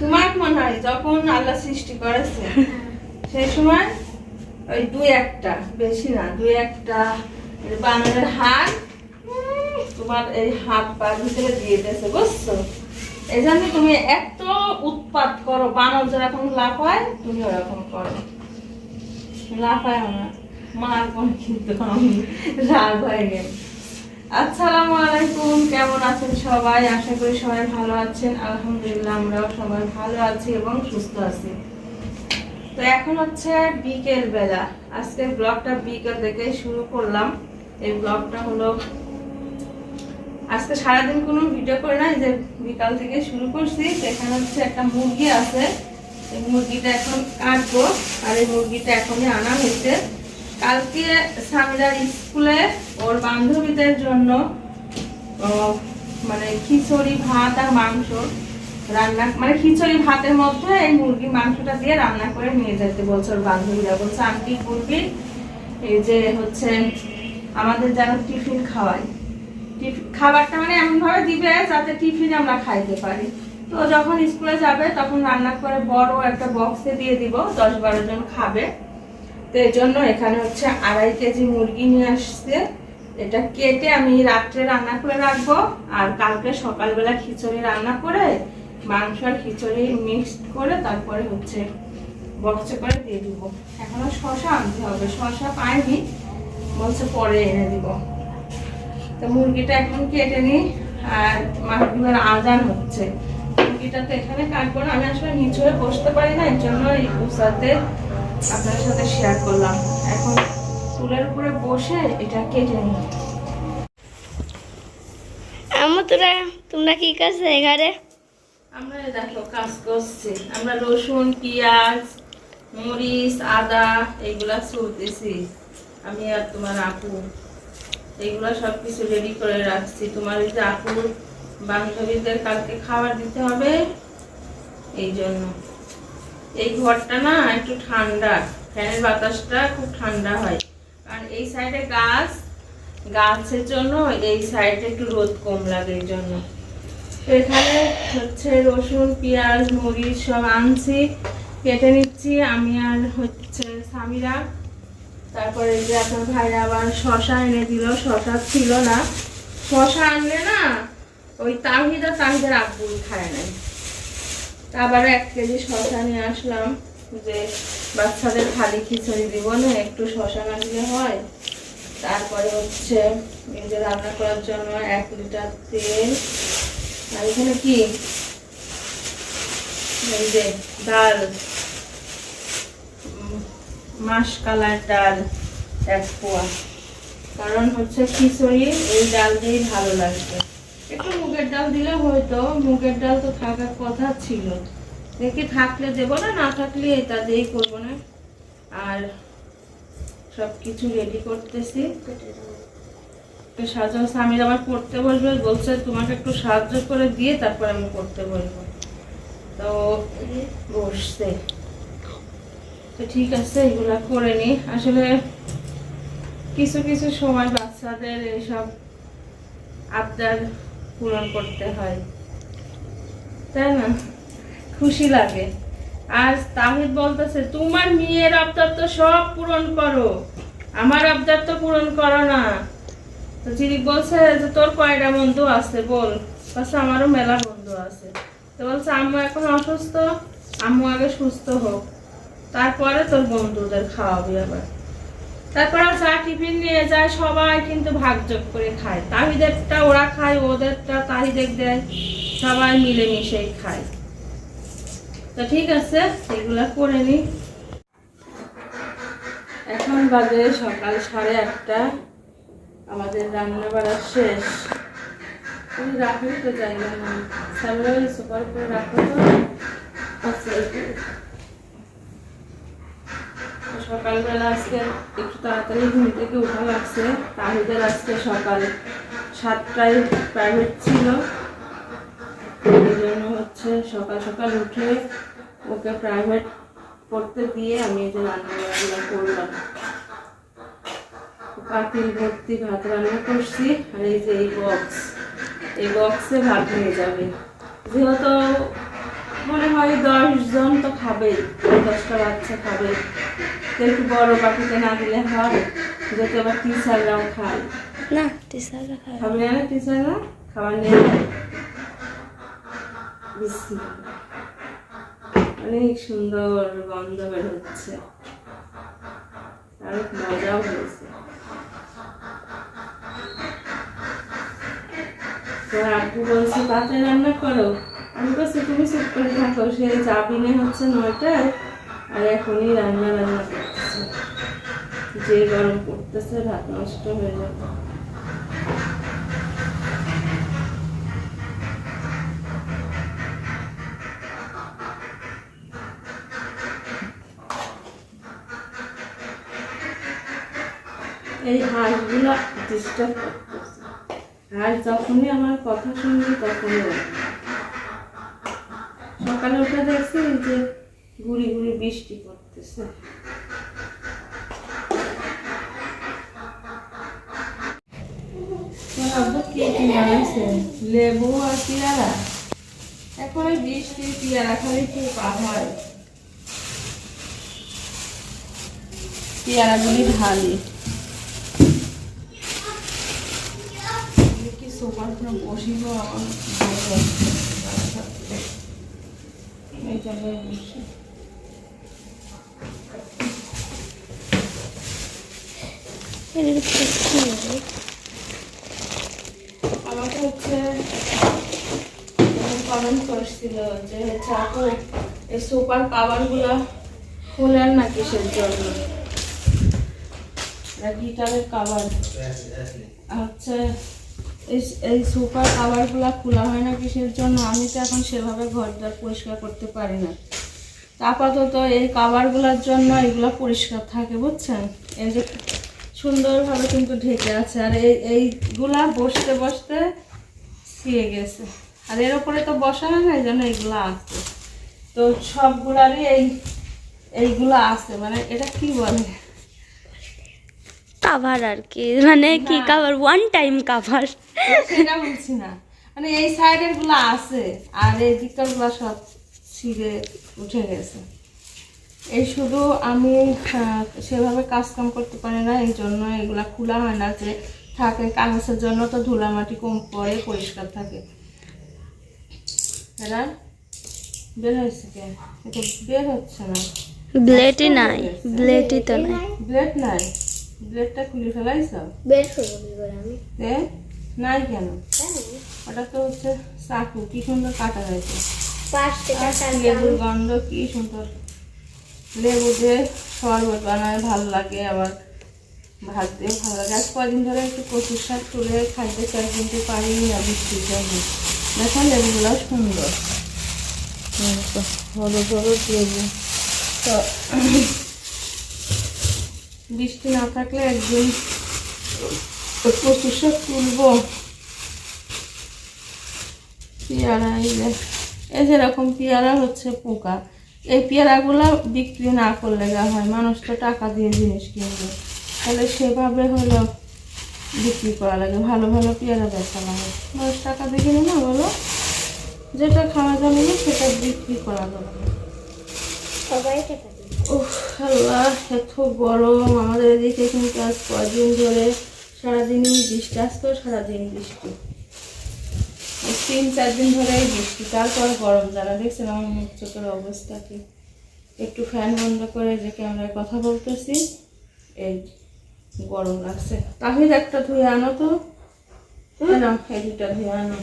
তোমার মনে হয়, যখন আল্লাহ সৃষ্টি করেছে, সেই সময় ওই দুই একটা, বেশি না, দুই একটা বানরের হাত তোমার এই হাত পা ভিতরে দিয়ে দিয়েছে, বুঝছ? এই জন্য তুমি এত উৎপাত করো, বানর যেরকম লাফায়, তুমি ওরকম করো। লাফায় না মার কোন কিন্তু আমি, রাগ হয়ে আসসালামু আলাইকুম, কেমন আছেন সবাই? আশা করি সবাই ভালো আছেন। আলহামদুলিল্লাহ আমরাও সবাই ভালো আছি এবং সুস্থ আছি। তো এখন হচ্ছে বিকেল বেলা। আজকে ব্লগটা বিকেল থেকে শুরু করলাম। এই ব্লগটা হলো, আজকে সারাদিন কোনো ভিডিও করে নাই, যে বিকাল থেকে শুরু করছি। তো এখানে হচ্ছে একটা মুরগি আছে। এই মুরগিটা এখন কাটবো। আর এই মুরগিটা এখনই আনা হয়েছে। কালকে সামিরার স্কুলে ওর বান্ধবীদের জন্য মানে খিচুড়ি, ভাত আর মাংস রান্না মানে খিচুড়ি ভাতের মধ্যে এই মুরগি মাংসটা দিয়ে রান্না করে নিয়ে যেতে বলছে ওর বান্ধবীরা। বলছে, আন্টি, মুরগি, এই যে হচ্ছে আমাদের যেন টিফিন খাওয়ায়। খাবারটা মানে এমনভাবে দিবে যাতে টিফিন আমরা খাইতে পারি। তো যখন স্কুলে যাবে, তখন রান্না করে বড় একটা বক্সে দিয়ে দিব, দশ বারো জন খাবে। তো এই জন্য এখানে হচ্ছে আড়াই কেজি মুরগি নিয়ে আসছে। এটা কেটে আমি রাত্রে রান্না করে রাখব, আর কালকে সকালবেলা খিচুড়ি রান্না করে, মাংস আর খিচুড়ি মিক্সড করে তারপরে হচ্ছে বক্সে করে দিয়ে দিব। এখনও শশা আনতে হবে শশা পাইনি, বলছে পরে এনে দিব। তো মুরগিটা এখন কেটে নিই, আর মাহবুবের আজান হচ্ছে। মুরগিটা তো এখানে কাটবো না, আমি আসলে নিচু বসতে পারি না, এর জন্য এই আপনার সাথে শেয়ার করলাম। এখন চুলের উপরে বসে এটা কেটে নিই। আমু তোরা তোমরা কি করছ এখানে? আমরা দেখো কাজ করছি। আমরা রসুন পেঁয়াজ মরিচ আদা এইগুলা আমি আর তোমার আপু। এইগুলা সব কিছু রেডি করে রাখছি। তোমার এই যে আপুর বান্ধবীদের কালকে খাবার দিতে হবে এই জন্য। এই ঘরটা না একটু ঠান্ডা। ফ্যানের বাতাসটা খুব ঠান্ডা হয়। কারণ এই সাইডে গাছ, গাছের জন্য এই সাইডে একটু রোদ কম লাগে জন্য। এখানে হচ্ছে রসুন, পেঁয়াজ, মরিচ সব আনছি, কেটে নিচ্ছি। আমি আর হচ্ছে স্বামীরা তারপরে যে আপনার ভাইরা আবার শশা এনে দিল। শশা ছিল না। শশা আনলে না ওই তাহিদা তাহিদার আব্বুই খায় নাই। আবার এক কেজি শশা নিয়ে আসলাম যে বাচ্চাদের খালি খিচুড়ি দিব না একটু শশা না দিলে হয়। তারপরে হচ্ছে এই যে রান্না করার জন্য এক লিটার তেল। আর এখানে কি? এই যে ডাল মাসকালার ডাল, এক পোয়া। কারণ হচ্ছে খিচুড়ি এই ডাল দিয়েই ভালো লাগবে। একটু মুগের ডাল দিলে হয়তো, মুগের ডাল তো থাকার কথা ছিল। দেখি থাকলে দেবো না না থাকলে এটা দিয়েই করব না। আর সব কিছু রেডি করতেছি সাহায্য স্বামীর আমার পড়তে বলবে বলছে তোমাকে একটু সাহায্য করে দিয়ে তারপর আমি পড়তে বলব তো বসছে। তো ঠিক আছে, এগুলা করে নি। আসলে কিছু কিছু সময় বাচ্চাদের এইসব আবদার পূরণ করতে হয়। তাই না? খুশি লাগে। আর তাহিদ বলতেছে, তোমার মেয়ের আবদার তো সব পূরণ করো। আমার আবদার তো পূরণ করো না। তো চিরি বলছে যে, তোর কয়টা বন্ধু আছে বল। বলছে, আমারও মেলা বন্ধু আছে। তো বলছে, আম্মু এখন অসুস্থ। আম্মু আগে সুস্থ হোক। তারপরে তোর বন্ধুদের খাওয়াবি আবার। তারপরে চা টিফিন নিয়ে যায় সবাই কিন্তু ভাগযোগ করে খায়। তাহিদেরটা ওরা খায় ওদেরটা তাহিদের দেয় সবাই মিলেমিশেই খায়। তো ঠিক আছে এগুলা করে নি। এখন বাজে সকাল সাড়ে আটটা। আমাদের রান্না বাড়া শেষ। তুমি রাখলে তো জায়গা না সামনে সুপার করে রাখো আচ্ছা, তো। সকালবেলা আজকে একটু তাড়াতাড়ি ঘুম থেকে উঠা লাগছে। তাহিদের আজকে সকাল সাতটায় প্রাইভেট ছিল। এই জন্য হচ্ছে সকাল সকাল উঠে ওকে প্রাইভেট পড়তে দিয়ে আমি এই যে রান্নাবান্না করলাম। পাতিল, ভর্তি ভাত রান্না করছি আর এই যে এই বক্স এই বক্সে ভাত নিয়ে যাবে। যেহেতু মনে হয় দশ জন তো খাবেই, দশটা বাচ্চা খাবে। একটু বড় পাখিতে না দিলে হয় যাতে আবার টিচাররাও খায়। না টিচাররা খায় খাবে না টিচাররা? খাবার নিয়ে অনেক সুন্দর গন্ধ বের হচ্ছে। অনেক মজাও হয়েছে। তো আব্বু বলছে তাতে রান্না করো? আমি বলছি তুমি চুপ করে থাকো সে চাবিনে হচ্ছে নয়টায় আর এখনই রান্না রান্না যে গরম পড়তেছে ভাত নষ্ট হয়ে যাবে। এই হাঁসগুলো ডিস্টার্ব করতেছে। যখনই আমার কথা শুনবি, তখনই। সকালে উঠে দেখছি যে গুড়ি গুড়ি বৃষ্টি পড়তেছে তোমার আব্বু লেবু আর পেয়ারা। এখন এই বৃষ্টি পেয়ারা খালি খুব হয়। পেয়ারাগুলি ঢালি। কি বসিব আমার এই জায়গায় বসে হবে? আমাকে হচ্ছে কমেন্ট করছিল যে হচ্ছে আপু এই সুপার কাভারগুলা খোলেন না কিসের জন্য? গিটারের কাভার হচ্ছে এই সুপার খোলা হয় না কিসের জন্য? আমি তো এখন সেভাবে ঘর দ্বার পরিষ্কার করতে পারি না। আপাতত এই কাভারগুলোর জন্য এগুলো পরিষ্কার থাকে, বুঝছেন? এই যে সুন্দরভাবে কিন্তু ঢেকে আছে। আর এই, এইগুলা বসতে বসতে ছিঁড়ে গেছে। আর এর উপরে তো বসা হয় না এই জন্য এইগুলো আছে। তো সবগুলারই এই এইগুলো আছে মানে এটা কি বলে? কাভার আর কি মানে কি কাভার ওয়ান টাইম কাভার সেটা বলছি না। মানে এই সাইডেরগুলো আছে আর এই দিকটারগুলো সব ছিঁড়ে উঠে গেছে। এই শুধু আমি সেভাবে কাজ কাম করতে পারি না এই জন্য এগুলা খোলা হয় না যে থাকে কাগজের জন্য তো ধুলা মাটি কম পরে পরিষ্কার থাকে। এরা বের হয়েছে কে? এটা বের হচ্ছে না। ব্লেডই নাই ব্লেডই তো নাই। ব্লেড নাই। ব্লেডটা খুলে ফেলাইছ? বের করে আমি। তে? নাই কেন? ওটা তো হচ্ছে চাকু কি সুন্দর কাটা হয়েছে। লেবুর গন্ধ কি সুন্দর। লেবু দিয়ে শরবত বানায় ভালো লাগে আবার। ভাত দিয়ে ভালো লাগে। আজ কদিন ধরে একটু কচুর শাক তুলে খাইতে চাই কিন্তু পারিনি না বৃষ্টির জন্য। দেখো লেবুগুলো সুন্দর। হলুদ হলুদ লেবু বৃষ্টি না থাকলে একদিন কচুর তুলবো। পেয়ারা এই যেরকম পেয়ারা হচ্ছে পোকা। এই পেয়ারাগুলো বিক্রি না করলে যা হয়, মানুষ তো টাকা দিয়ে জিনিস কিনবে। তাহলে সেভাবে হলো বিক্রি করা লাগে ভালো ভালো পেয়ারা বেচা লাগে দশ টাকা কিনে না বলো? যেটা খাওয়া যাবে না সেটা বিক্রি করা যাবে সবাই খেতে উফ আল্লাহ এত গরম। আমাদের এদিকে কিন্তু আজ কদিন ধরে সারাদিনই বৃষ্টি আজকেও সারাদিন বৃষ্টি। তিন চার দিন ধরে বৃষ্টি তারপর গরম যারা দেখছেন আমার মুখ চোখের অবস্থা কি? একটু ফ্যান বন্ধ করে যে ক্যামেরায় কথা বলতেছি। এই। গরম লাগছে। তাহির একটা ধুয়ে আনো তো। এই দুটা ধুয়ে আনো।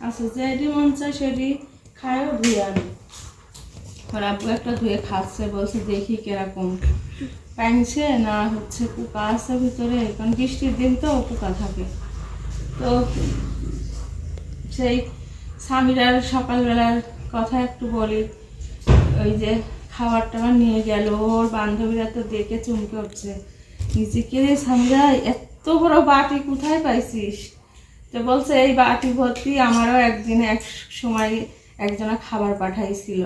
আচ্ছা। যেটি মন চায় সেটি খায়ও ধুয়ে আনি। আব্বু একটা ধুয়ে খাচ্ছে বলছে দেখি কীরকম। প্যাংছে না হচ্ছে পোকা আছে ভিতরে? কারণ বৃষ্টির দিন তো পোকা থাকে। তো সেই স্বামীরার সকালবেলার কথা একটু বলি। ওই যে খাবার টাবার নিয়ে গেল, ওর বান্ধবীরা তো দেখে চমকে উঠছে। নিজেকে স্বামীরা এত বড় বাটি কোথায় পাইছিস? তো বলছে, এই বাটি ভর্তি আমারও একদিন এক সময় একজনা খাবার পাঠাইছিল।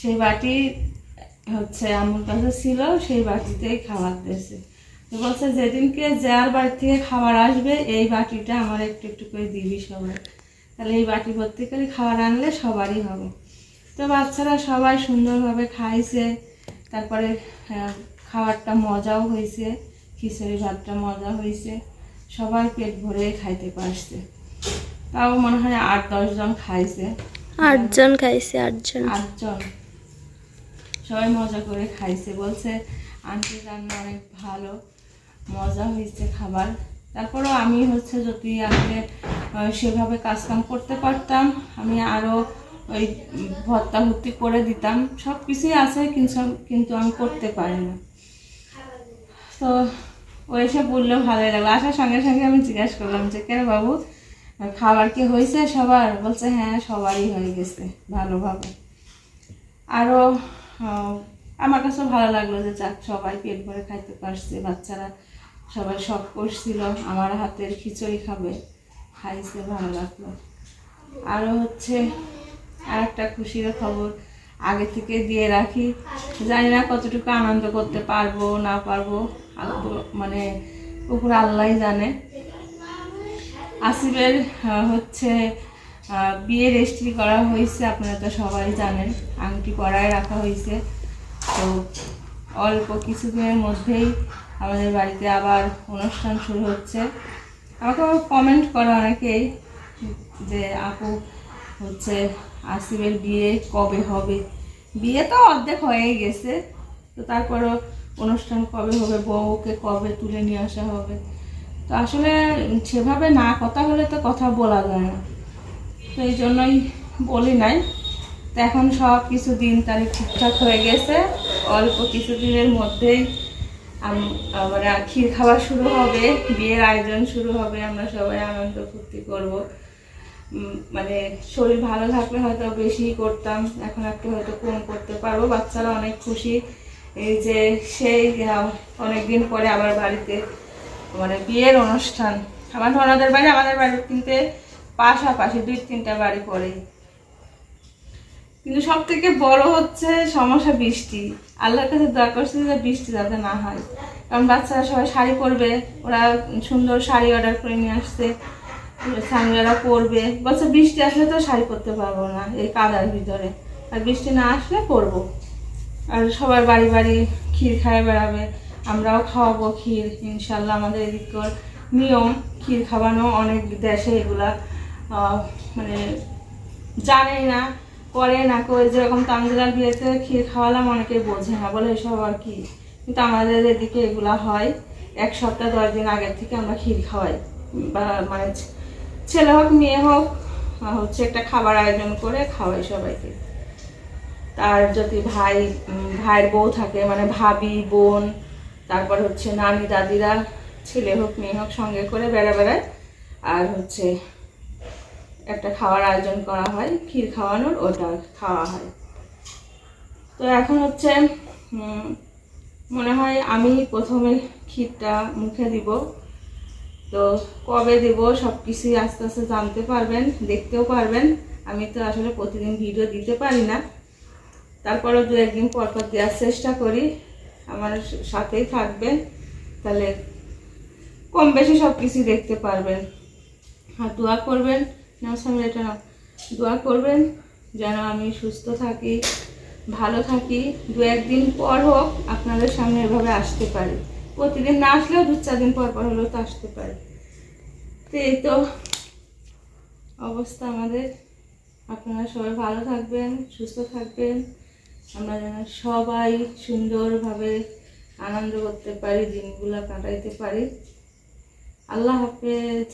সেই বাটি হচ্ছে আমার কাছে ছিল, সেই বাটিতেই খাবার দিয়েছে। তো বলছে, যেদিনকে যার বাড়ি থেকে খাবার আসবে, এই বাটিটা আমার একটু একটু করে দিবি সবাই। তাহলে এই বাটি ভর্তি করে খাবার আনলে সবারই হবে। তো বাচ্চারা সবাই সুন্দরভাবে খাইছে তারপরে খাবারটা মজাও হয়েছে খিচুড়ি ভাতটা মজা হয়েছে সবাই পেট ভরে খাইতে পারছে। তাও মনে হয় আট দশজন খাইছে। আটজন খাইছে আটজন আটজন সবাই মজা করে খাইছে। বলছে আন্টি রান্না অনেক ভালো মজা হয়েছে খাবার। তারপরেও আমি হচ্ছে যদি আসলে আহ, সেভাবে কাজকাম করতে পারতাম। আমি আরও ওই ভর্তা ভর্তি করে দিতাম। সব কিছুই আছে, কিন্তু কিন্তু আমি করতে পারি না। তো ও এসে বলল, ভালোই লাগল। আসার সঙ্গে সঙ্গে আমি জিজ্ঞাসা করলাম যে, কেন বাবু খাবার কি হয়েছে সবার? বলছে হ্যাঁ সবারই হয়ে গেছে, ভালোভাবে। আরও আমার কাছে ভালো লাগল যে, যাক, সবাই পেট ভরে খাইতে পারছে, বাচ্চারা সবাই শখ করছিল, আমার হাতের খিচুড়ি খাবে। খাইছে, ভালো লাগল। আরও হচ্ছে আর একটা খুশির খবর আগে থেকে দিয়ে রাখি। জানি না কতটুকু আনন্দ করতে পারব, না পারব। মানে উপর আল্লাহ জানে। আসিফের হচ্ছে বিয়ে রেজিস্ট্রি করা হয়েছে, আপনারা তো সবাই জানেন। আংটি পরায় রাখা হয়েছে। তো অল্প কিছুদিনের মধ্যেই আমাদের বাড়িতে আবার অনুষ্ঠান শুরু হচ্ছে। আমাকে কমেন্ট করে অনেকেই যে, আপু, হচ্ছে আসিফের বিয়ে কবে হবে? বিয়ে তো অর্ধেক হয়েই গেছে। তো তারপরও অনুষ্ঠান কবে হবে, বউকে কবে তুলে নিয়ে আসা হবে? তো আসলে সেভাবে না কথা হলে তো কথা বলা যায় না। তো এই জন্যই বলি নাই। তো এখন সব কিছু দিন তারিখ ঠিকঠাক হয়ে গেছে। অল্প কিছু দিনের মধ্যেই আমরা ক্ষীর খাওয়া শুরু হবে, বিয়ের আয়োজন শুরু হবে, আমরা সবাই আনন্দ ফুর্তি করব। মানে শরীর ভালো থাকলে হয়তো বেশি করতাম, এখন একটু হয়তো কম করতে পারব। বাচ্চারা অনেক খুশি। এই যে সেই অনেক দিন পরে আবার বাড়িতে মানে বিয়ের অনুষ্ঠান। আমার ওনাদের বাড়ি, আমাদের বাড়ির কিন্তু পাশাপাশি, দুই তিনটা বাড়ি পরেই। কিন্তু সব থেকে বড় হচ্ছে সমস্যা বৃষ্টি। আল্লাহর কাছে দোয়া করছে যে বৃষ্টি যাতে না হয়। কারণ বাচ্চারা সবাই শাড়ি পরবে, ওরা সুন্দর শাড়ি অর্ডার করে নিয়ে আসছে সানগ্লারা পরবে। বলছে বৃষ্টি আসলে তো শাড়ি পরতে পারব না, এই কাদার ভিতরে। আর বৃষ্টি না আসলে পরবো। আর সবার বাড়ি বাড়ি ক্ষীর খায় বেড়াবে, আমরাও খাওয়াবো ক্ষীর। ইনশাল্লাহ আমাদের এদিককার নিয়ম, ক্ষীর খাওয়ানো অনেক দেশে এগুলা মানে জানেই না করে না করে যেরকম তামজিলার বিয়েতে ক্ষীর খাওয়ালাম, অনেকে বোঝে না, বলে এসব আর কি। কিন্তু আমাদের এদিকে এগুলা হয়। এক সপ্তাহ, দশ দিন আগের থেকে আমরা ক্ষীর খাওয়াই। বা মানে ছেলে হোক, মেয়ে হোক হচ্ছে একটা খাবার আয়োজন করে খাওয়াই সবাইকে। তার যদি ভাই ভাইয়ের বউ থাকে মানে ভাবি, বোন, তারপর হচ্ছে নানি, দাদিরা, ছেলে হোক, মেয়ে হোক সঙ্গে করে বেড়া বেড়ায়। আর হচ্ছে একটা খাওয়ার আয়োজন করা হয়, ক্ষীর খাওয়ানোর ওটা খাওয়া হয়। তো এখন হচ্ছে মনে হয় আমি প্রথমে ক্ষীরটা মুখে দিব। তো কবে দেব সব কিছুই আস্তে আস্তে জানতে পারবেন, দেখতেও পারবেন। আমি তো আসলে প্রতিদিন ভিডিও দিতে পারি না। তারপরেও দু একদিন পর পর দেওয়ার চেষ্টা করি। আমার সাথেই থাকবেন, তাহলে কম বেশি সব কিছুই দেখতে পারবেন। আর করবেন না স্বামী এটা দোয়া করবেন, যেন আমি সুস্থ থাকি, ভালো থাকি। দু একদিন পর হোক আপনাদের সামনে এভাবে আসতে পারি। প্রতিদিন না আসলেও দু চার দিন পর পর হলেও তো আসতে পারি। তো এই তো অবস্থা আমাদের। আপনারা সবাই ভালো থাকবেন, সুস্থ থাকবেন। আমরা যেন সবাই সুন্দরভাবে আনন্দ করতে পারি, দিনগুলো কাটাইতে পারি। আল্লাহ হাফেজ।